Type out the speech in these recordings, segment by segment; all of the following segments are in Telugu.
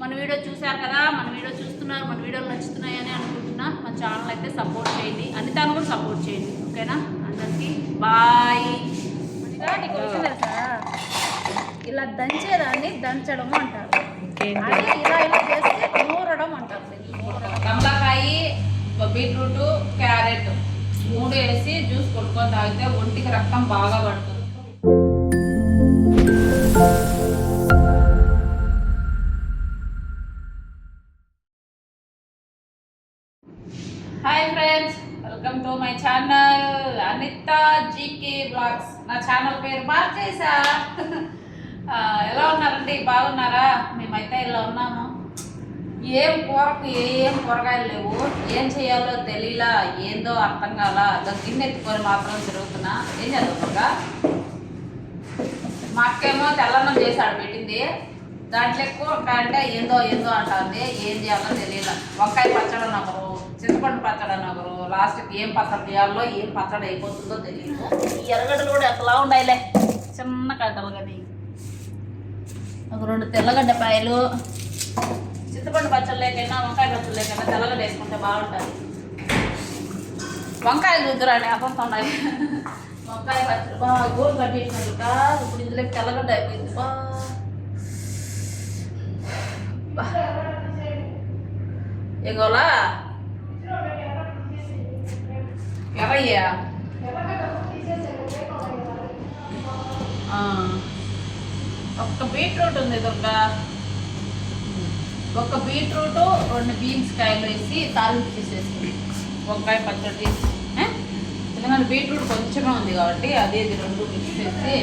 మన వీడియో చూశారు కదా మన వీడియో చూస్తున్నారు మన వీడియోలు నచ్చుతున్నాయని అనుకుంటున్నా మన ఛానల్ అయితే సపోర్ట్ చేయండి. అనితాను కూడా సపోర్ట్ చేయండి ఓకేనా అందరికీ బాయ్ ఇలా దంచేదాన్ని దంచడం అంటారు. అదే ఇలా ఇలా చేస్తే నూరడం అంటారు. కమలాకాయ బీట్రూట్ క్యారెట్ మూడు వేసి జ్యూస్ కొట్టుకొని తాగితే ఒంటికి రక్తం బాగా పడుతుంది. To my channel Anitha GK blogs నా ఛానల్ పేరు మార్చేసా ఎలా ఉన్నారండి? బాగున్నారా? మేమైతే ఇలా ఉన్నాము. ఏం కూరకు ఏం కూరగాయలు లేవు. ఏం చేయాలో తెలియలా ఏందో అర్థం కాల. గిన్నె ఎత్తుకొని మాత్రం తిరుగుతున్నా. ఏం చదువుకోగా మా అక్కేమో తెల్లన్నం చేశాడు పెట్టింది. దాంట్లో ఎక్కువ అంటే ఏందో ఏందో అంటుంది ఏం చేయాలో తెలియదు వంకాయ పచ్చడి నగరు చింతపండు పచ్చడి నగరు లాస్ట్కి ఏం పచ్చడి చేయాలో ఏం పచ్చడి అయిపోతుందో తెలియదు ఈ ఎర్రగడ్డలు కూడా ఎట్లా ఉండాయిలే? చిన్న గడ్డలు కానీ ఒక రెండు తెల్లగడ్డ పాయలు చింతపండు పచ్చడి లేకైనా వంకాయ పచ్చడి లేకైనా తెల్లగడ్డ వేసుకుంటే బాగుంటుంది. వంకాయలు రుద్దురాని అర్థంతో ఉన్నాయి వంకాయ పచ్చడి బాగా గోరు కట్టేసినట్టుట ఇప్పుడు ఇందులో తెల్లగడ్డ అయిపోయింది బా. బా. ఎగోలా ఎవయ్యా ఒక్క బీట్రూట్ ఉంది దుర్గా. ఒక బీట్రూట్ రెండు బీన్స్ కాయలు వేసి తాలింపు తీసేసుకుని వంకాయ పచ్చడి. తీసి ఎందుకంటే బీట్రూట్ కొంచెమే ఉంది కాబట్టి అదే ఇది రెండు మిక్స్ చేసి.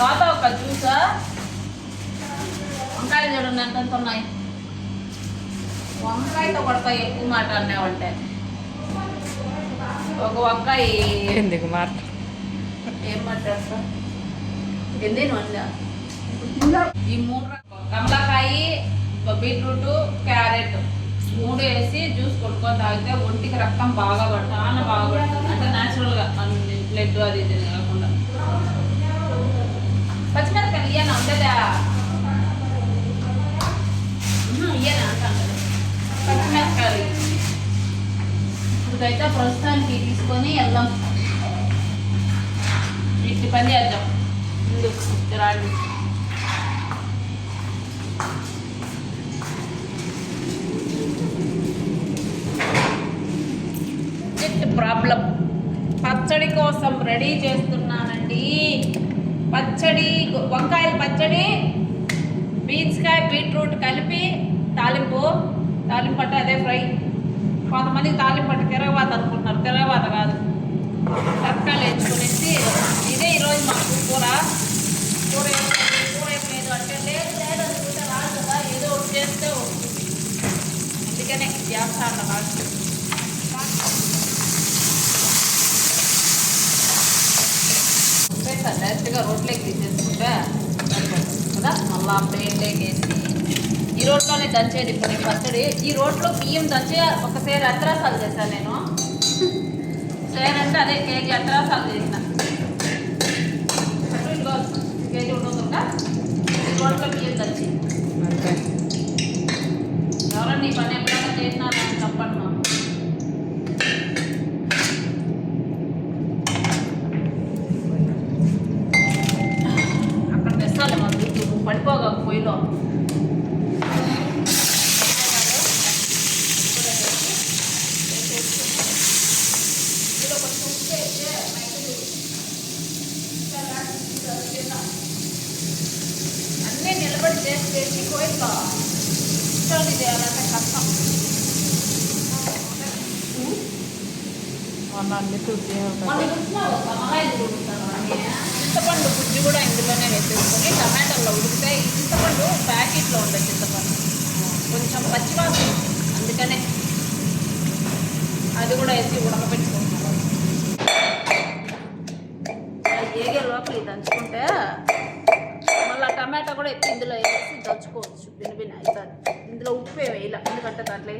తాత ఒక జ్యూసా? వంకాయలు చూడండి ఎంత ఎంత ఉన్నాయి. వంకాయతో పడతాయి ఎక్కువ మాట అన్నావంటే ఒక వంకాయ. ఎందుకు మాట ఏం మాట్లాడతా ఎన్ని వండా ఈ మూడు కమలాకాయ బీట్రూట్ క్యారెట్. మూడు వేసి జ్యూస్ కొట్టుకొని తాగితే ఒంటికి రక్తం బాగా పడుతుంది చాలా బాగా పడుతుంది. అంటే న్యాచురల్గా బ్లడ్ అది ఇది కాకుండా. పచ్చిమిరపకాయలు ఇయ్యనా ఉండదా ఇయ్యనా కదా పచ్చిమిరపకాయలు. ఇప్పుడైతే ప్రస్తుతానికి తీసుకొని వెళ్దాం. ఇట్టి పని చేద్దాం. ముందు రాండి ప్రాబ్లం. పచ్చడి కోసం రెడీ చేస్తున్నానండి. పచ్చడి వంకాయల పచ్చడి బీన్స్కాయ బీట్రూట్ కలిపి తాలింపు తాలింపు అంటే అదే ఫ్రై. కొంతమందికి తాలింపు అంటే తిరగవాత అనుకుంటున్నారు. తిరగవాత కాదు. కరకాయలు వేసుకునేసి ఇదే ఈరోజు మాకు కూర. కూర కూర ఏం లేదు అంటే లేదు లేదు అనుకుంటే రాదు కదా ఏదో ఒకటి చేస్తే వస్తుంది అందుకనే చేస్తాను రాదు డైరెక్ట్గా రోడ్లోకి తీసేసుకుంటే కదా. మళ్ళా ప్లేట్లోకి వేసి ఈ రోట్లోనే దంచేది. ఇప్పుడు ఈ పచ్చడి. ఈ రోట్లో బియ్యం దంచే ఒకసారి అత్రాసాలు చేశాను నేను. సేర్ అంటే అదే కేజీ అత్రాసాలు చేసిన. కేజీ ఉండదుగా ఈ రోట్లో బియ్యం దంచి. ఎవరన్నా ఈ పని ఎప్పుడైనా చేసినారా? అని చెప్పండి మాకు అక్కడ తెస్తాలి మా దుడ్డు పడిపోగా పొయ్యిలో ఇందులో కొంచెం ఉప్పు వేస్తే మైసూరు అన్నీ నిలబడి చేసి చేసి కోయిట్లో కూర్చొని చేయాలంటే కష్టం మొన్న అన్ని చూసి మొన్న చూసినావు కమలాయి ఉడుకుతాను అన్నీ. చింతపండు గుజ్జు కూడా ఇందులోనే వేసేసుకొని టమాటాల్లో ఉడికితే ఈ చింతపండు ప్యాకెట్లో ఉండదు చింతపండు కొంచెం పచ్చివాసన అందుకనే అది కూడా వేసి ఉడకబెట్టుకుంటున్నాను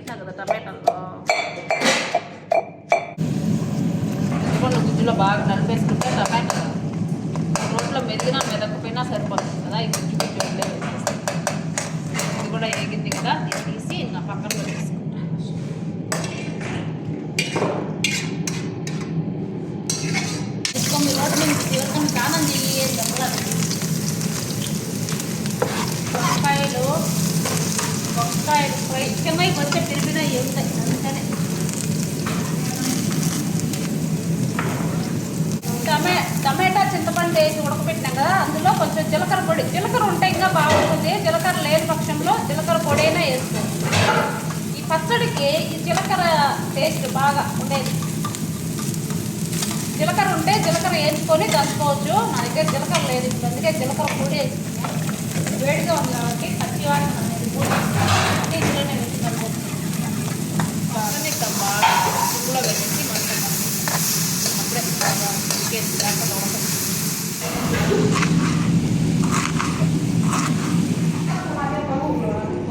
పెట్టినాం కదా టమాటాలో రోడ్ల గుజ్జులో బాగా నలిపేసుకుంటే టమాటా రోడ్లో మెదిగినా మెదకపోయినా సరిపోతుంది కదా ఈ గుజ్జు గుజ్జు ఇది కూడా ఎగిన చిన్నవి కొంచెం తిరిగినాయి ఉంటాయి అందుకనే. టమే టమాటా చింతపండు వేసి ఉడకబెట్టినాం కదా అందులో కొంచెం జీలకర్ర పొడి. జీలకర్ర ఉంటే ఇంకా బాగుంటుంది. జీలకర్ర లేని పక్షంలో జీలకర్ర పొడి అయినా వేసుకోవచ్చు ఈ పచ్చడికి ఈ జీలకర్ర టేస్ట్ బాగా ఉండేది. జీలకర్ర ఉంటే జీలకర్ర వేయించుకొని దంచుకోవచ్చు. నా దగ్గర జీలకర్ర లేదు. ఇప్పుడు అందుకే జీలకర్ర పొడి వేసుకున్నాను వేడిగా ఉంది కాబట్టి పచ్చి వాసన అనేది పోతుంది. అంటే ఇందులోనే వేసి కలుపుకోవచ్చు. బాగానే ఇస్తాం బాగా పువ్వులో పెట్టేసి మొత్తం అప్పుడే బాగా ఉడికేసి దాకా బాగుంటుంది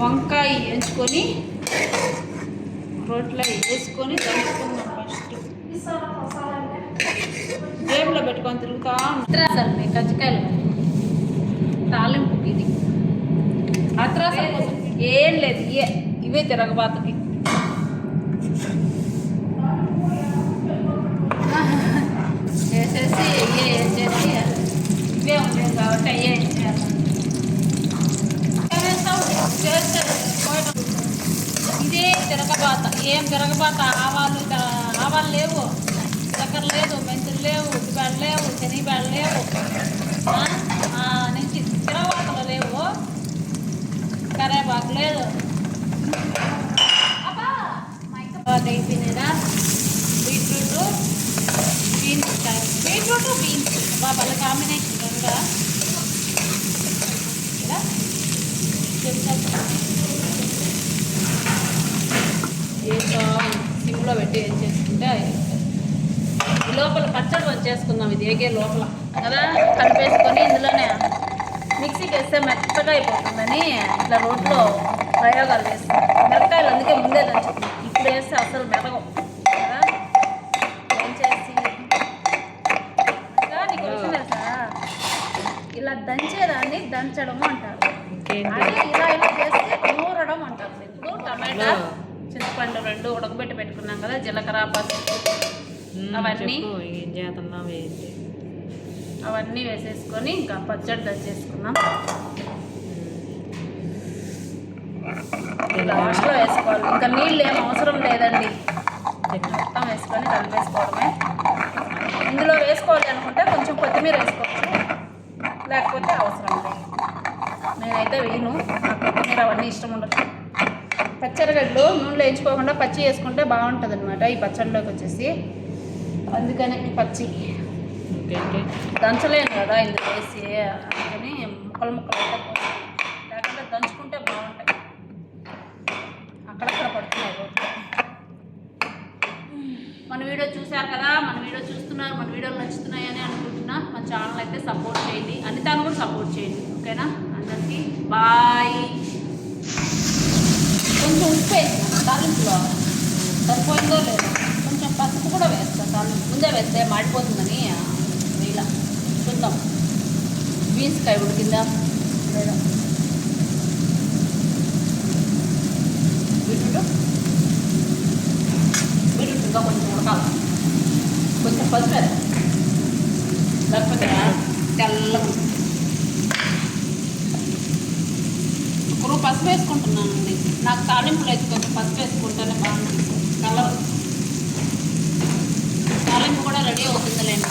వంకాయ ఎంచుకొని రోట్లో వేసుకొని దంచుకుందాం ఫస్ట్ జేబులో పెట్టుకొని తిరుగుతా ఉన్నాం. కజ్జికాయలు. తాలింపుకి ఇది. అత్రాసం కోసం ఏం లేదు ఇవే ఇవే తిరగబాతకి. వేసేసి ఇవే వేసేసి ఇవే ఉండేది కాబట్టి అయ్యే చేయాలి చేస్తే పోయటం. ఇదే తిరగబాత ఏం తిరగబాత ఆవాలు ఆవాలు లేవు. చక్కెర లేదు మెంతులు లేవు ఉద్దిపాయలు లేవు శనగపాయలు లేవు. నుంచి తిరగబాతలు లేవు. కరేపాకు లేదు. అబ్బా! అయిపోయినాయిరా బీట్రూట్ బీన్స్ బీట్రూట్ బీన్స్. బాబా కాంబినేషన్ ఉందా? ఇలా సిమ్లో పెట్టి ఏం చేసుకుంటే అయిపోతుంది. ఈ లోపల పచ్చడి వచ్చేసుకుందాం ఇది ఏగే లోపల. కదా? కలిపేసుకొని ఇందులోనే మిక్సీకి వేస్తే మెత్తగా అయిపోతుందని ఇట్లా రోట్లో ప్రయోగాలు చేస్తాం. మిరపకాయలు అందుకే ముందే దంచుకుంటాం ఇప్పుడు వేస్తే అసలు మెరగవు కదా? ఏం చేసి? నీకు తెలుసా? ఇలా దంచేదాన్ని దంచడము అంటారు. అదే ఇలా ఇలా చేస్తే నూరడం అంటారు. ఇప్పుడు టమాటా. చింతపండు రెండు ఉడకబెట్టి పెట్టుకున్నాం కదా? జీలకర్ర పసుపు. అవన్నీ? చేస్తున్నావు ఏంటి అవన్నీ వేసేసుకొని ఇంకా పచ్చడి దంచేసుకున్నాం లాస్ట్లో వేసుకోవాలి. ఇంకా నీళ్ళు ఏం అవసరం లేదండి. మొత్తం వేసుకొని కలిపేసుకోవడమే. ఇందులో వేసుకోవాలి అనుకుంటే కొంచెం కొత్తిమీర వేసుకోవచ్చు లేకపోతే అవసరం లేదు. నేనైతే వేయను. నాకు కొత్తిమీర అవన్నీ ఇష్టం ఉండదు. పచ్చడిగడ్డలు నూనెలో వేయించుకోకుండా పచ్చి వేసుకుంటే బాగుంటుంది అనమాట ఈ పచ్చడిలోకి వచ్చేసి. అందుకని పచ్చి. దంచలేను కదా ఇందులో వేసి అందుకని ముక్కలు ముక్కలు. లేకుంటే దంచుకుంటే బాగుంటాయి. అక్కడక్కడ పడుతున్నాయి రోడ్లు. మన వీడియో చూశారు కదా మన వీడియో చూస్తున్నారు మన వీడియోలు నచ్చుతున్నాయని అనుకుంటున్నా మన ఛానల్ అయితే సపోర్ట్ చేయండి. అనితాను కూడా సపోర్ట్ చేయండి ఓకేనా? అందరికీ బాయ్. కొంచెం ఉప్పు వేసిన తాలింపులో సరిపోయిందో లేదో. పసుపు కూడా వేస్తాను తాలింపు ముందే వేస్తే మాడిపోతుందని ఇలా చూద్దాం. బీన్స్కాయ ఉడికిందా? లేదా? బీట్రూట్? బీట్రూట్ ఇంకా కొంచెం ఉడకాలి. కొంచెం పసుపు. లేకపోతే తెల్ల ఉంటుంది. పసుపు వేసుకుంటున్నానండి. నాకు తాలింపులు అయితే కొంచెం పసుపు వేసుకుంటేనే బాగుంటుంది కలర్ తాలింపు కూడా రెడీ అవుతుందిలేండి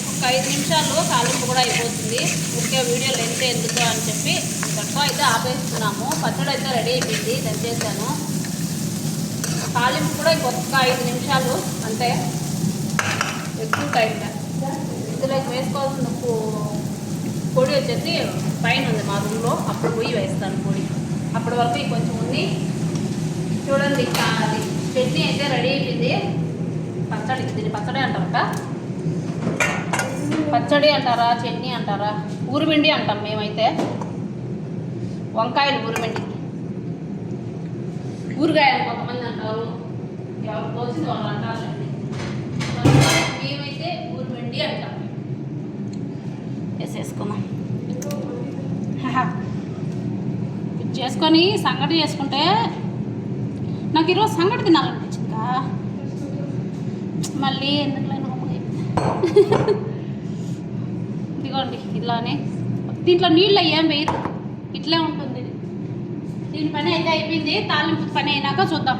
ఒక ఐదు తాలింపు కూడా అయిపోతుంది. ఊరికే వీడియో లెంత్ ఎందుకు అని చెప్పి తక్కువ అయితే ఆపేస్తున్నాము. పచ్చడి అయితే రెడీ అయిపోయింది దంచేసాను తాలింపు కూడా ఇంకొక ఐదు నిమిషాలు అంటే ఎక్కువ టైం ఇందులోకి వేసుకోవాల్సిన ఉప్పు పొడి వచ్చేసి పైన ఉంది మా రూమ్లో. అప్పుడు పోయి వేస్తాను పొడి. అప్పటి వరకు కొంచెం ఉంది. చూడండి అది చట్నీ అయితే రెడీ అయిపోయింది. పచ్చడి దీన్ని పచ్చడి అంటారట పచ్చడి అంటారా చట్నీ అంటారా? ఊరిమిండి అంటాం మేమైతే. వంకాయలు ఊరిమిండి ఊరగాయలు కొంతమంది అంటారు. ఎవరు వాళ్ళు అంటారండి. మేమైతే ఊరిమిండి అంటాం. వేసేసుకుందాం. చేసుకొని సంగటి చేసుకుంటే నాకు ఈరోజు సంగటి తినాలనిపించిందా మళ్ళీ ఎందుకు లేను ఇదిగోండి ఇలానే దీంట్లో నీళ్ళు ఏం వేయదు ఇట్లే ఉంటుంది. దీని పని అయితే అయిపోయింది. తాలింపు పని అయినాక చూద్దాం.